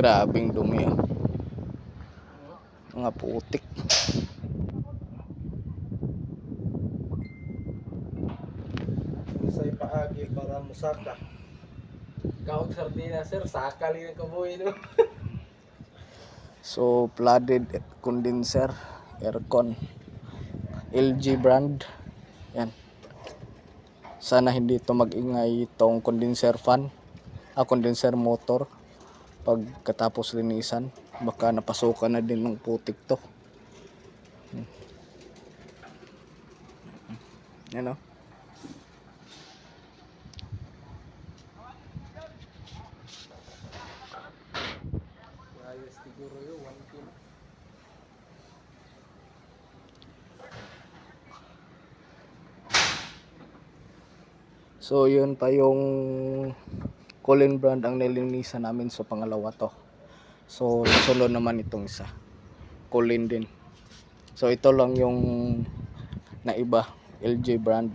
Grabing dumi oh. Mga putik. Sa ipaagi para musaka. Kaog sardina sir, sakali ng kabuhi no. So flooded condenser, aircon, LG brand. Yan. Sana hindi ito magingay itong condenser fan, ah, condenser motor. Pagkatapos linisan, baka napasukan na din ng putik to. Hmm. Yan oh. o. Ayos siguro yun, 1 kilo. So yun pa yung Colin brand ang nilinisan namin sa pangalawa to. So solo naman itong isa. Colin din. So ito lang yung naiba LG brand.